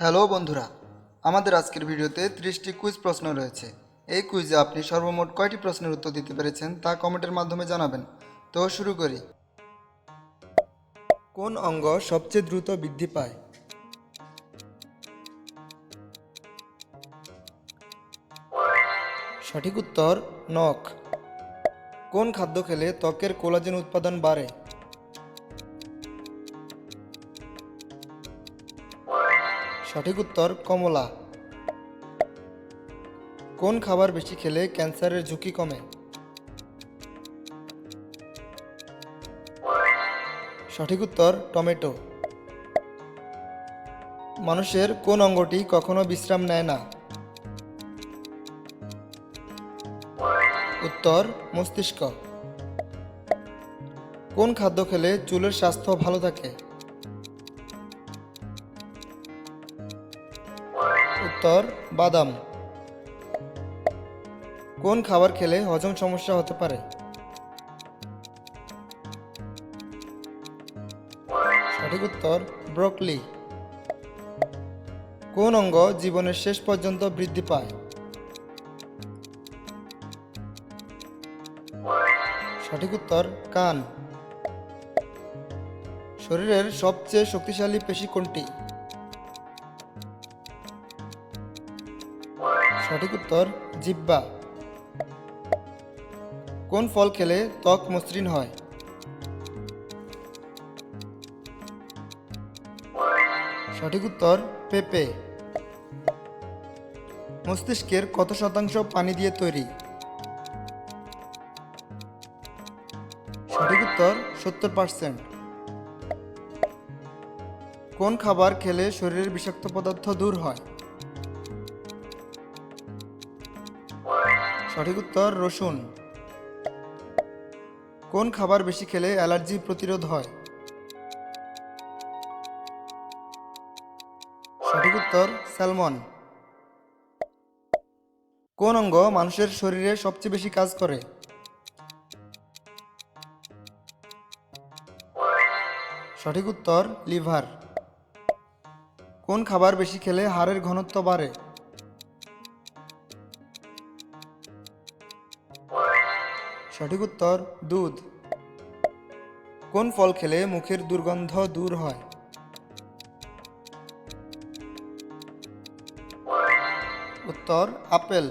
Hello বন্ধুরা, আমাদের আজকের ভিডিওতে ত্রিশটি কুইজ প্রশ্ন রয়েছে। এই কুইজে আপনি সর্বমোট কয়টি প্রশ্নের উত্তর দিতে পেরেছেন তা কমেন্টের মাধ্যমে জানাবেন। তো শুরু করি। কোন অঙ্গ সবচেয়ে দ্রুত বৃদ্ধি পায়? সঠিক উত্তর নখ। কোন খাদ্য খেলে ত্বকের কোলাজেন উৎপাদন বাড়ে? সঠিক উত্তর কমলা। কোন খাবার বেশি খেলে ক্যান্সারের ঝুঁকি কমে? সঠিক উত্তর, টমেটো। মানুষের কোন অঙ্গটি কখনো বিশ্রাম নেয় না? উত্তর, মস্তিষ্ক। কোন খাদ্য খেলে চুলের স্বাস্থ্য ভালো থাকে? উত্তর বাদাম। কোন খাবার খেলে হজম সমস্যা হতে পারে? সঠিক উত্তর, ব্রোকলি। কোন অঙ্গ জীবনের শেষ পর্যন্ত বৃদ্ধি পায়? সঠিক উত্তর, কান। শরীরের সবচেয়ে শক্তিশালী পেশি কোনটি? সঠিক উত্তর জিব্বা। কোন ফল খেলে ত্বক মসৃণ হয়? সঠিক উত্তর, পেঁপে। মস্তিষ্কের কত শতাংশ পানি দিয়ে তৈরি? সঠিক উত্তর, সত্তর পার্সেন্ট কোন খাবার খেলে শরীরের বিষাক্ত পদার্থ দূর হয়? সঠিক উত্তর রসুন। কোন খাবার বেশি খেলে অ্যালার্জি প্রতিরোধ হয়? সঠিক উত্তর, স্যালমন। কোন অঙ্গ মানুষের শরীরে সবচেয়ে বেশি কাজ করে? সঠিক উত্তর, লিভার। কোন খাবার বেশি খেলে হাড়ের ঘনত্ব বাড়ে? সঠিক উত্তর, দুধ। কোন ফল খেলে মুখের দুর্গন্ধ দূর হয়? উত্তর, আপেল।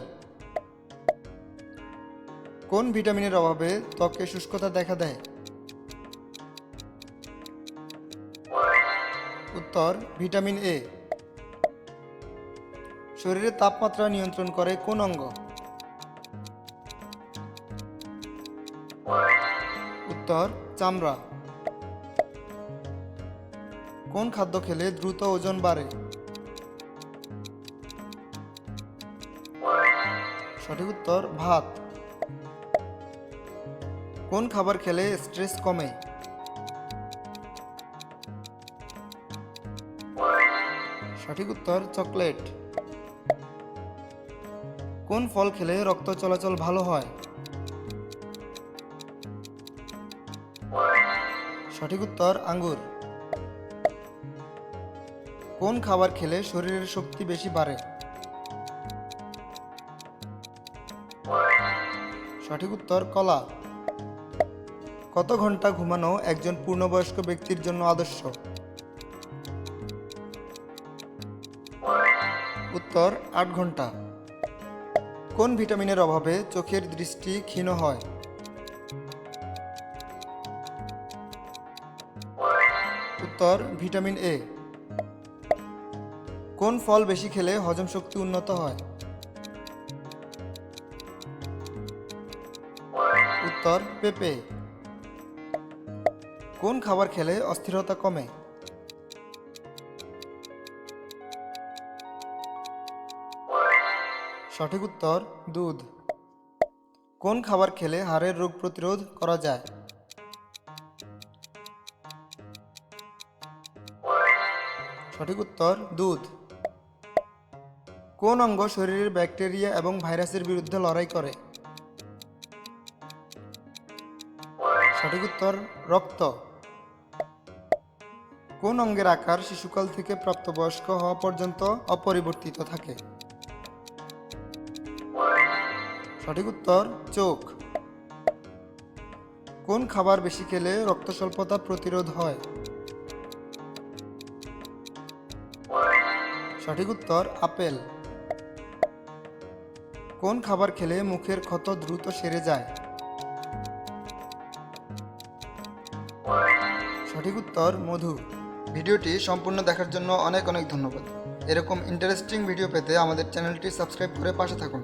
কোন ভিটামিনের অভাবে ত্বকে শুষ্কতা দেখা দেয়? উত্তর, ভিটামিন এ। শরীরের তাপমাত্রা নিয়ন্ত্রণ করে কোন অঙ্গ? উত্তর, চামড়া। কোন খাদ্য খেলে দ্রুত ওজন বাড়ে? সঠিক উত্তর, ভাত। কোন খাবার খেলে স্ট্রেস কমে? সঠিক উত্তর, চকলেট। কোন ফল খেলে রক্ত চলাচল ভালো হয়? সঠিক উত্তর, আঙ্গুর। কোন খাবার খেলে শরীরের শক্তি বেশি বাড়ে? সঠিক উত্তর, কলা। কত ঘণ্টা ঘুমানো একজন পূর্ণবয়স্ক ব্যক্তির জন্য আদর্শ? উত্তর, আট ঘণ্টা। কোন ভিটামিনের অভাবে চোখের দৃষ্টি ক্ষীণ হয়? উত্তর, ভিটামিন এ। কোন ফল বেশি খেলে হজম শক্তি উন্নত হয়? উত্তর, পেঁপে। কোন খাবার খেলে অস্থিরতা কমে? সঠিক উত্তর, দুধ। কোন খাবার খেলে হাড়ের রোগ প্রতিরোধ করা যায়? সঠিক উত্তর, দুধ। কোন অঙ্গ শরীরের ব্যাকটেরিয়া এবং ভাইরাসের বিরুদ্ধে লড়াই করে? সঠিক উত্তর, রক্ত। কোন অঙ্গের আকার শিশুকাল থেকে প্রাপ্তবয়স্ক হওয়া পর্যন্ত অপরিবর্তিত থাকে? সঠিক উত্তর, চোখ। কোন খাবার বেশি খেলে রক্ত স্বল্পতা প্রতিরোধ হয়? সঠিক উত্তর আপেল। কোন খাবার খেলে মুখের ক্ষত দ্রুত সেরে যায়? সঠিক উত্তর মধু। ভিডিওটি সম্পূর্ণ দেখার জন্য অনেক অনেক ধন্যবাদ। এরকম ইন্টারেস্টিং ভিডিও পেতে আমাদের চ্যানেলটি সাবস্ক্রাইব করে পাশে থাকুন।